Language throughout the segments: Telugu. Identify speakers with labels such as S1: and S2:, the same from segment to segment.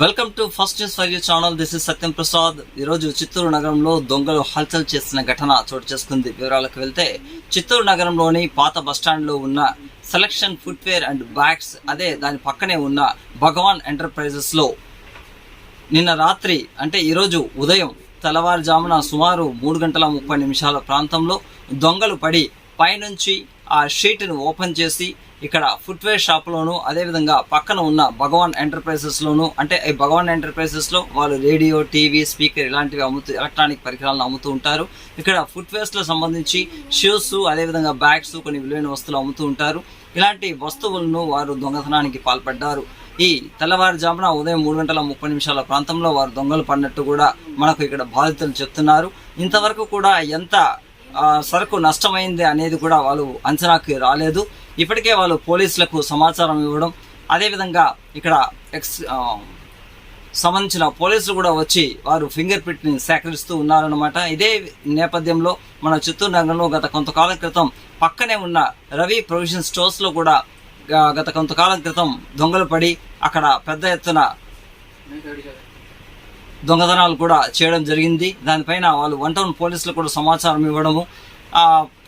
S1: Welcome to first news for you channel. This is Satyam Prasad. ఈరోజు చిత్తూరు నగరంలో దొంగలు హల్చల్ చేసిన ఘటన చోటు చేసుకుంది. వివరాలకు వెళ్తే చిత్తూరు నగరంలోని పాత బస్టాండ్లో ఉన్న సెలక్షన్ ఫుట్వేర్ అండ్ బ్యాగ్స్ అదే దాని పక్కనే ఉన్న భగవాన్ ఎంటర్ప్రైజెస్లో నిన్న రాత్రి అంటే ఈరోజు ఉదయం తెల్లవారుజామున సుమారు మూడు గంటల ముప్పై నిమిషాల ప్రాంతంలో దొంగలు పడి పైనుంచి ఆ షీట్ను ఓపెన్ చేసి ఇక్కడ ఫుట్వేర్ షాప్లోను అదేవిధంగా పక్కన ఉన్న భగవాన్ ఎంటర్ప్రైజెస్లోను అంటే ఈ భగవాన్ ఎంటర్ప్రైజెస్లో వాళ్ళు రేడియో టీవీ స్పీకర్ ఇలాంటివి అమ్ముతూ ఎలక్ట్రానిక్ పరికరాలను అమ్ముతూ ఉంటారు. ఇక్కడ ఫుట్వేర్స్లో సంబంధించి షూస్ అదేవిధంగా బ్యాగ్స్ కొన్ని విలువైన వస్తువులు అమ్ముతూ ఉంటారు. ఇలాంటి వస్తువులను వారు దొంగతనానికి పాల్పడ్డారు. ఈ తెల్లవారుజామున ఉదయం మూడు గంటల ముప్పై నిమిషాల ప్రాంతంలో వారు దొంగలు పడినట్టు కూడా మనకు ఇక్కడ బాధితులు చెప్తున్నారు. ఇంతవరకు కూడా ఎంత సరుకు నష్టమైంది అనేది కూడా వాళ్ళు అంచనాకి రాలేదు. ఇప్పటికే వాళ్ళు పోలీసులకు సమాచారం ఇవ్వడం అదేవిధంగా ఇక్కడ ఎక్స్ సంబంధించిన పోలీసులు కూడా వచ్చి వారు ఫింగర్ ప్రింట్ని సేకరిస్తూ ఉన్నారన్నమాట. ఇదే నేపథ్యంలో మన చిత్తూరు నగరంలో గత కొంతకాలం క్రితం పక్కనే ఉన్న రవి ప్రొవిజన్ స్టోర్స్లో కూడా గత కొంతకాలం క్రితం దొంగలు పడి అక్కడ పెద్ద ఎత్తున దొంగతనాలు కూడా చేయడం జరిగింది. దానిపైన వాళ్ళు వన్ టౌన్ పోలీసులు కూడా సమాచారం ఇవ్వడము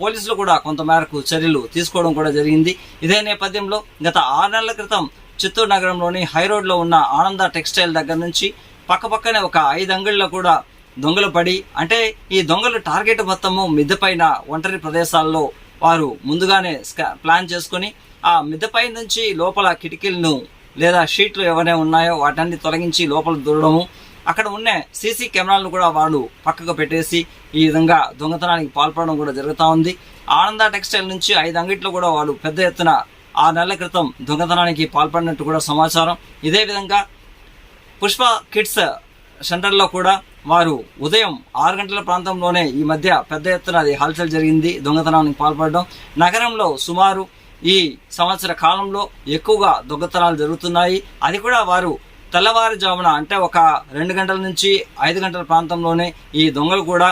S1: పోలీసులు కూడా కొంతమేరకు చర్యలు తీసుకోవడం కూడా జరిగింది. ఇదే నేపథ్యంలో గత ఆరు నెలల క్రితం చిత్తూరు నగరంలోని హై రోడ్లో ఉన్న ఆనంద టెక్స్టైల్ దగ్గర నుంచి పక్కపక్కనే ఒక ఐదు అంగళ్ళ కూడా దొంగలు పడి అంటే ఈ దొంగలు టార్గెట్ మొత్తము మిద్దెపైన ఒంటరి ప్రదేశాల్లో వారు ముందుగానే స్కా- ప్లాన్ చేసుకొని ఆ మిద్దెపై నుంచి లోపల కిటికీలను లేదా షీట్లు ఏవైనా ఉన్నాయో వాటన్ని తొలగించి లోపల దూరడము అక్కడ ఉన్న సీసీ కెమెరాలను కూడా వాళ్ళు పక్కకు పెట్టేసి ఈ విధంగా దొంగతనానికి పాల్పడడం కూడా జరుగుతూ ఉంది. ఆనంద టెక్స్టైల్ నుంచి ఐదు అంగిట్లో కూడా వాళ్ళు పెద్ద ఎత్తున ఆరు నెలల క్రితం దొంగతనానికి పాల్పడినట్టు కూడా సమాచారం. ఇదే విధంగా పుష్ప కిడ్స్ సెంటర్లో కూడా వారు ఉదయం ఆరు గంటల ప్రాంతంలోనే ఈ మధ్య పెద్ద ఎత్తున అది హల్చల్ జరిగింది దొంగతనానికి పాల్పడడం. నగరంలో సుమారు ఈ సంవత్సర కాలంలో ఎక్కువగా దొంగతనాలు జరుగుతున్నాయి. అది కూడా వారు తెల్లవారుజామున అంటే ఒక రెండు గంటల నుంచి ఐదు గంటల ప్రాంతంలోనే ఈ దొంగలు కూడా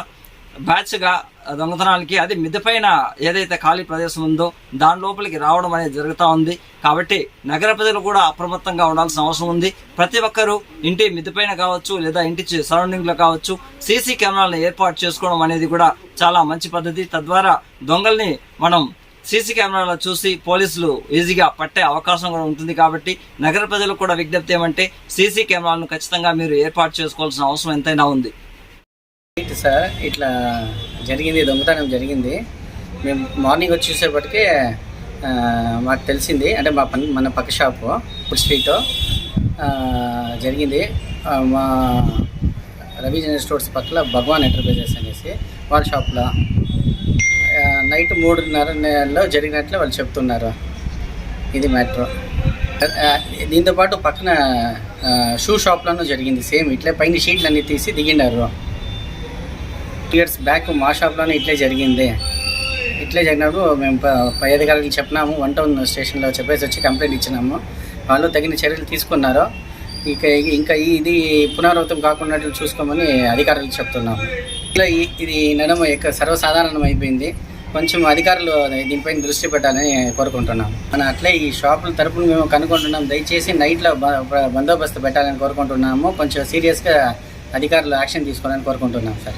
S1: బ్యాచ్గా దొంగతనాలకి అది మిదపైన ఏదైతే ఖాళీ ప్రదేశం ఉందో దాని లోపలికి రావడం అనేది జరుగుతూ ఉంది. కాబట్టి నగర ప్రజలు కూడా అప్రమత్తంగా ఉండాల్సిన అవసరం ఉంది. ప్రతి ఒక్కరూ ఇంటి మిదపైన కావచ్చు లేదా ఇంటి సరౌండింగ్లో కావచ్చు సీసీ కెమెరాలను ఏర్పాటు చేసుకోవడం అనేది కూడా చాలా మంచి పద్ధతి. తద్వారా దొంగల్ని మనం సీసీ కెమెరాలో చూసి పోలీసులు ఈజీగా పట్టే అవకాశం కూడా ఉంటుంది కాబట్టి నగర ప్రజలకు కూడా విజ్ఞప్తి ఏమంటే సీసీ కెమెరాలను ఖచ్చితంగా మీరు ఏర్పాటు చేసుకోవాల్సిన అవసరం ఎంతైనా ఉంది.
S2: సార్ ఇట్లా జరిగింది దొంగతనం జరిగింది. మేము మార్నింగ్ వచ్చేసేపటికే మాకు తెలిసింది అంటే మా పని మన పక్క షాపు ఫుడ్ స్ట్రీట్ జరిగింది. మా రవి జనరల్ స్టోర్స్ పక్కల భగవాన్ ఎంటర్ప్రైజెస్ అనేసి వాళ్ళ షాప్లో నైట్ మూడున్నరలో జరిగినట్లు వాళ్ళు చెప్తున్నారు. ఇది మ్యాటర్. దీంతో పాటు పక్కన షూ షాప్లోనూ జరిగింది సేమ్. ఇట్లే పైన షీట్లు అన్నీ తీసి దిగిండారు. టూ ఇయర్స్ బ్యాక్ మా షాప్లోనే ఇట్లే జరిగింది. ఇట్లే జరిగినప్పుడు మేము ప- పై అధికారులకు చెప్పినాము. వన్ టౌన్ స్టేషన్లో చెప్పేసి వచ్చి కంప్లైంట్ ఇచ్చినాము. వాళ్ళు తగిన చర్యలు తీసుకున్నారు. ఇక ఇంకా ఇది పునరావృతం కాకుండా చూసుకోమని అధికారులకు చెప్తున్నాము. ఇట్లా ఈ- ఇది నడమ యొక్క సర్వసాధారణం అయిపోయింది కొంచెం అధికారులు దీనిపైన దృష్టి పెట్టాలని కోరుకుంటున్నాం మన అట్లే ఈ షాపుల తరపున మేము కనుక్కుంటున్నాం. దయచేసి నైట్లో బ- బందోబస్తు పెట్టాలని కోరుకుంటున్నాము. కొంచెం సీరియస్గా అధికారులు యాక్షన్ తీసుకోవాలని కోరుకుంటున్నాం సార్.